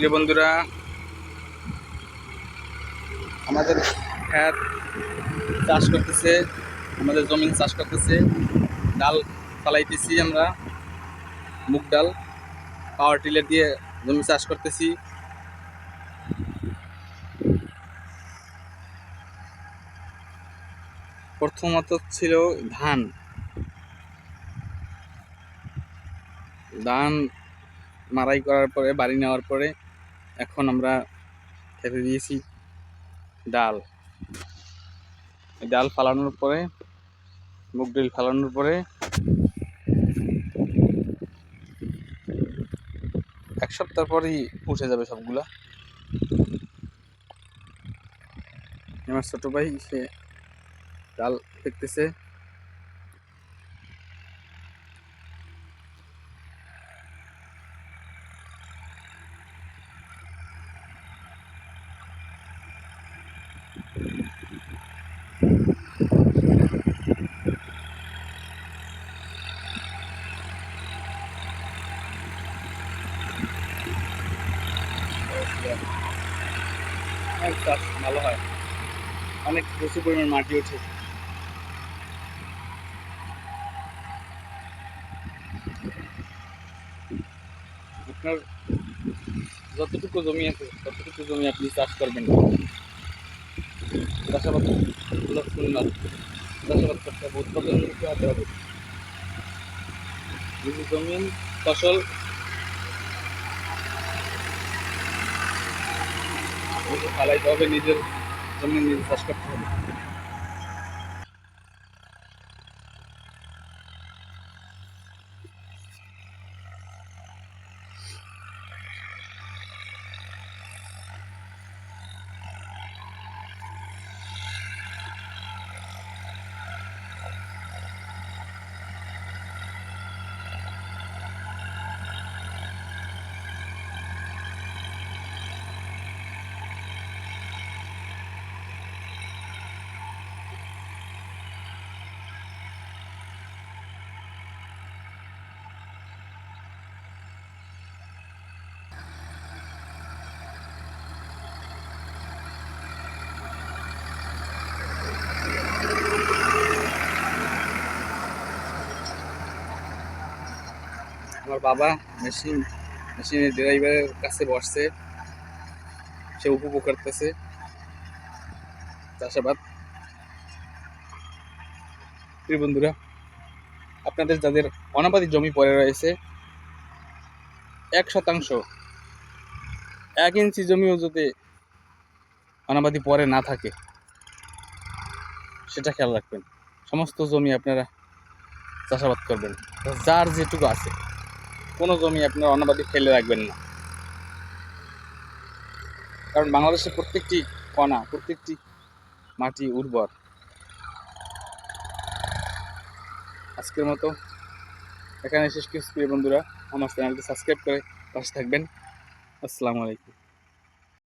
প্রিয় বন্ধুরা, আমাদের খ্যাত চাষ করতেছে, আমাদের জমিন চাষ করতেছে। ডাল চালাইতেছি আমরা, মুগ ডাল পাওয়ার টিলার দিয়ে জমি চাষ করতেছি। প্রথমত ছিল ধান। ধান মারাই করার পরে, বাড়ি নেওয়ার পরে এখন আমরা খেতে দিয়েছি ডাল। ডাল ফালানোর পরে, মুগ ডাল ফালানোর পরে এক সপ্তাহ পরেই উঠে যাবে সবগুলা। আমার ছোট ভাই, সে ডাল দেখতেছে। অনেক চাষ ভালো হয়। অনেক প্রচুর পরিমাণ মাটি ওঠে আপনার যতটুকু জমি আছে, ততটুকু জমি আপনি চাষ করবেন। চাষাবাদ হলো চাষাবাদ করতে হবে, উৎপাদন করতে হতে হবে জমিন, ফসল। ফালাইতে হবে, নিজের জমি নিজে চাষ করতে হবে। আমার বাবা মেশিন, মেশিনের ড্রাইভারের কাছে বসছে। সে উপভোগ করতেছে। চাষাবাদ। বন্ধুরা, আপনাদের যাদের অনাবাদি জমি পড়ে রয়েছে, এক শতাংশ এক ইঞ্চি জমিও যদি অনাবাদি পরে না থাকে, সেটা খেয়াল রাখবেন। সমস্ত জমি আপনারা চাষাবাদ করবেন। যার যেটুকু আছে। কোনো জমি আপনার অনাবাদি ফেলে রাখবেন না। কারণ বাংলাদেশের প্রত্যেকটি কণা, প্রত্যেকটি মাটি উর্বর। আজকের মতো এখানে শেষ কিছু বন্ধুরা। আমার চ্যানেলটি সাবস্ক্রাইব করে পাশে থাকবেন। আসসালামু আলাইকুম।